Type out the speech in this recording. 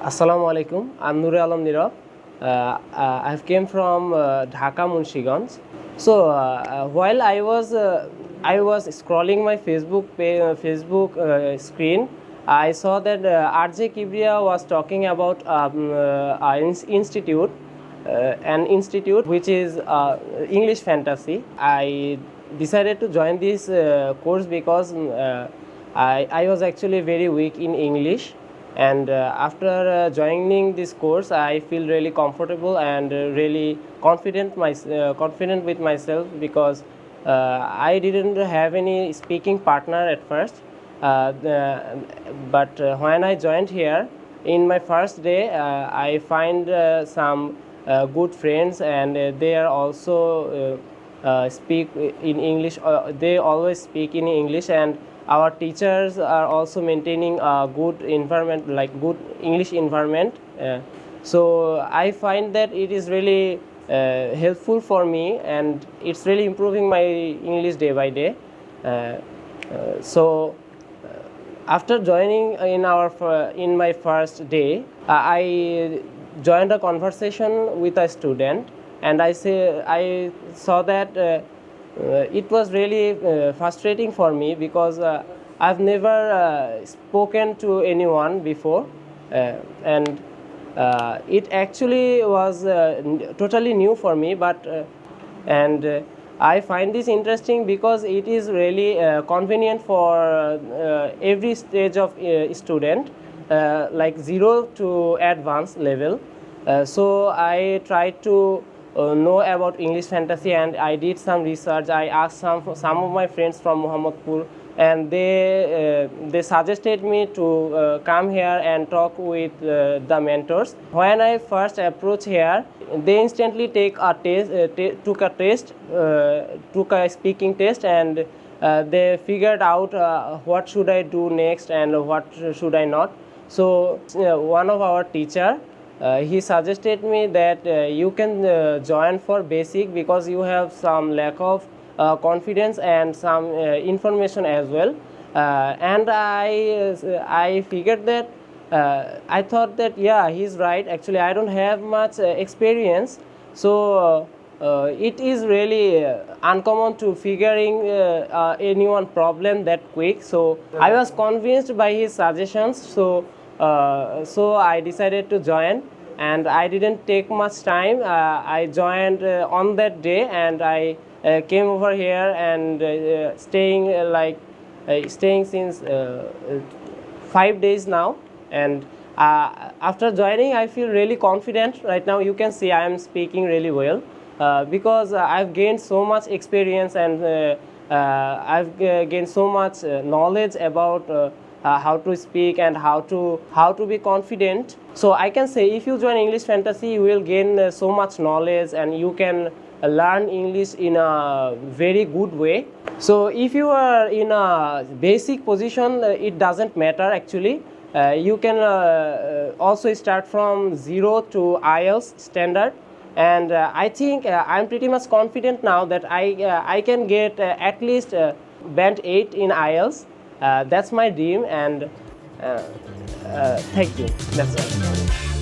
Assalamu alaikum. I'm Nure Alam Nirav. Uh, uh, I have came from uh, Dhaka, Munshigঞ্জ. So uh, uh, while I was uh, I was scrolling my Facebook page, uh, Facebook uh, screen, I saw that uh, RJ Kibria was talking about um, uh, an institute, uh, an institute which is uh, English fantasy. I decided to join this uh, course because mm, uh, I, I was actually very weak in English and uh, after uh, joining this course i feel really comfortable and uh, really confident my, uh, confident with myself because uh, i didn't have any speaking partner at first. Uh, the, but uh, when i joined here in my first day uh, i find uh, some uh, good friends and uh, they are also uh, uh, speak in english uh, they always speak in english and our teachers are also maintaining a good environment like good english environment. Uh, so i find that it is really uh, helpful for me and it's really improving my english day by day. Uh, uh, so after joining in our in my first day uh, i joined a conversation with a student and i say i saw that uh, uh, it was really uh, frustrating for me because uh, i've never uh, spoken to anyone before uh, and uh, it actually was uh, totally new for me but uh, and uh, i find this interesting because it is really uh, convenient for uh, every stage of uh, student uh, like zero to advanced level. Uh, so i tried to uh, know about english fantasy and i did some research. I asked some some of my friends from muhammadpur and they uh, they suggested me to uh, come here and talk with uh, the mentors. When i first approached here they instantly take a test uh, took a test uh, took a speaking test and uh, they figured out what should i do next and what should i not. So one of our teacher he suggested me that uh, you can uh, join for basic because you have some lack of uh, confidence and some uh, information as well. Uh, and i uh, i figured that uh, i thought that yeah he's right. Actually i don't have much uh, experience. So uh, uh, it is really uh, uncommon to figuring uh, uh, anyone problem that quick. So i was convinced by his suggestions. So uh, so i decided to join and i didn't take much time. Uh, i joined uh, on that day and i uh, came over here and uh, staying uh, like uh, staying since uh, uh, five days now. And uh, after joining i feel really confident. Right now you can see i am speaking really well uh, because uh, i've gained so much experience and uh, uh, i've uh, gained so much uh, knowledge about uh, uh, how to speak and how to how to be confident. So i can say if you join english fantasy you will gain uh, so much knowledge and you can uh, learn english in a very good way. So if you are in a basic position uh, it doesn't matter actually. Uh, you can uh, uh, also start from zero to IELTS standard. And uh, I think uh, I'm pretty much confident now that I uh, I can get uh, at least uh, band 8 in IELTS uh, that's my dream and uh, uh, thank you. That's all